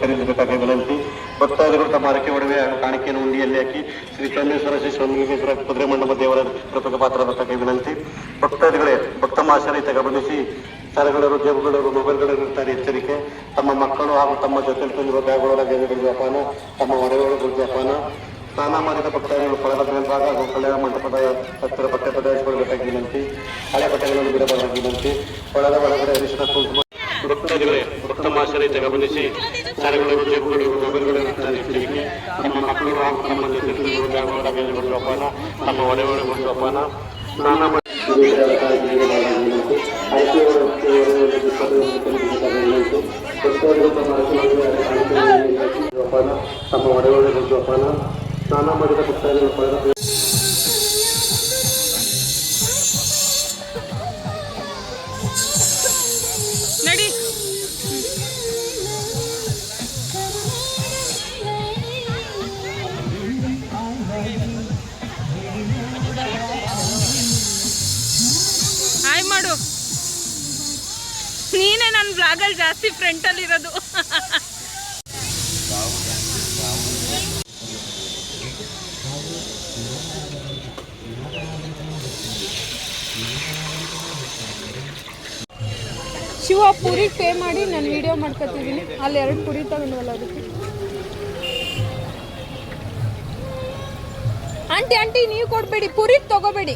ಖರೀದಿಸಬೇಕಾಗಿ ವಿನಂತಿ ಭಕ್ತಾದಿಗಳು ತಮ್ಮ ಹರಕೆ ಒಡವೆ ಹಾಗೂ ಕಾಣಿಕೆಯನ್ನು ಉಂಡಿಯಲ್ಲಿ ಹಾಕಿ, ಶ್ರೀ ಚಂದೇಶ್ವರ ಶ್ರೀ ಸ್ವಾಮಿಗೇಶ್ವರ ಕುದುರೆ ಮಂಡಪ ದೇವರ ಕೃತಕ ಪಾತ್ರದಕ್ಕಾಗಿ ವಿನಂತಿ ಭಕ್ತಾದಿಗಳೇ ಭಕ್ತ ಮಾಶರಹಿತ ಗಮನಿಸಿ ಸರಗಳರು ಜೇಬುಗಳರು ಮೊಬೈಲ್ಗಳರು ಇರ್ತಾರೆ ಎಚ್ಚರಿಕೆ. ತಮ್ಮ ಮಕ್ಕಳು ಹಾಗೂ ತಮ್ಮ ಜೊತೆಲಿ ತುಂಬಿರುವ ಬ್ಯಾಗ್ಗಳೊಳಗೆ ಜಪಾನ ತಮ್ಮ ಹೊರೆಯೊಳಗೆ ಜಪಾನ ಸ್ನಾನ ಮಾಡಿದ ಭಕ್ತಾದಿಗಳು ಕೊಳದ ಮೇಲ್ಭಾಗ ಹಾಗೂ ಕಲ್ಯಾಣ ಮಂಟಪದ ಹತ್ತಿರ ಬಟ್ಟೆ ಬೇಕಾಗಿ ವಿನಂತಿ. ಹಳೆ ಬಟ್ಟೆಗಳನ್ನು ಬಿಡಬಾರದಾಗಿ ವಿನಂತಿ. ಕೊಳದ ಒಳಗಡೆ ಅರಿಶಿನ ಕುಂಕುಮ ಭಕ್ತಾದಿಗಳೇ ಭಕ್ತ ಮಾಶರಹಿತ ಗಮನಿಸಿ ಸರಗಳು ಜೇಬುಗಳು ಮೊಬೈಲ್ಗಳು ಇರ್ತಾರೆ ಎಚ್ಚರಿಕೆ ತಮ್ಮ ಮಕ್ಕಳು ತಮ್ಮ ಜೊತೆ ತುಂಬಿರುವ ಬ್ಯಾಗ್ಗಳೊಳಗೆ ಜಪಾನ ತಮ್ಮ ಹೊರೆಯೊಳಗೆ ಜಪಾನ ಸ್ನಾನ ಮಾಡಿ ತಮ್ಮ ಒಡೆಯೊಳಗೆ ಜೋಪಾನ ಸ್ನಾನ ಮಾಡಿದ ಭಕ್ತಾದಿಗಳು ಪಡೆದ ನನ್ನ ಬ್ಲಾಗಲ್ಲಿ ಜಾಸ್ತಿ ಫ್ರೆಂಟಲ್ಲಿ ಇರೋದು. ಶಿವ ಪುರಿ ಪೇ ಮಾಡಿ ನಾನು ವಿಡಿಯೋ ಮಾಡ್ಕೊತಿದ್ದೀನಿ ಅಲ್ಲಿ ಎರಡು ಪುರಿ ತಗೊಂಡ್ವಲ್ಲ ಅದಕ್ಕೆ. ಆಂಟಿ ಆಂಟಿ ನೀವು ಕೊಡಬೇಡಿ. ಪುರಿ ತಗೋಬೇಡಿ.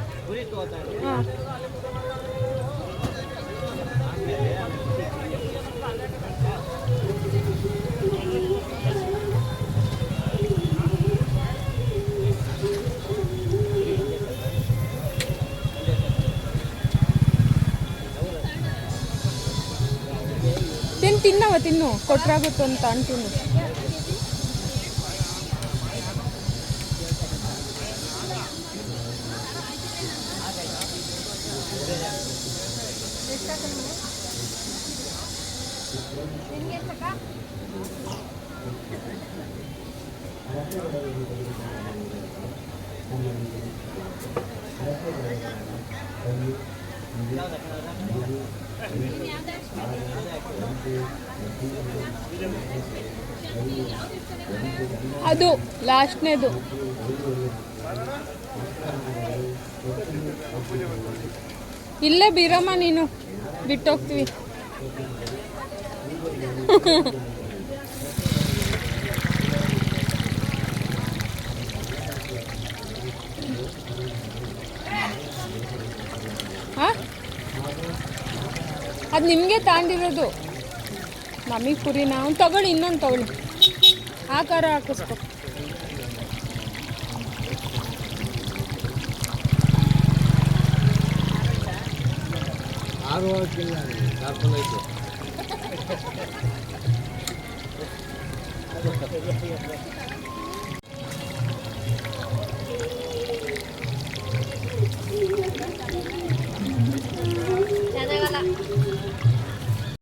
ಹಾಂ. ತಿನ್ ತಿನ್ನವ ತಿನ್ನು. ಕೊಟ್ರಾಗುತ್ತು ಅಂತ ಅಂತೀನಿ. ಅದು ಲಾಸ್ಟ್ನೇದು. ಇಲ್ಲೇ ಬೀರಮ್ಮ ನೀನು. ಬಿಟ್ಟೋಗ್ತೀವಿ. ಅದು ನಿಮಗೆ ತಾಂಡಿರೋದು. ನಮಗೆ ಪುರಿ ನಾವು ತಗೊಳ್ಳಿ ಇನ್ನೊಂದು ತಗೊಳ್ಳಿ. ಆ ಖಾರ ಐತೆ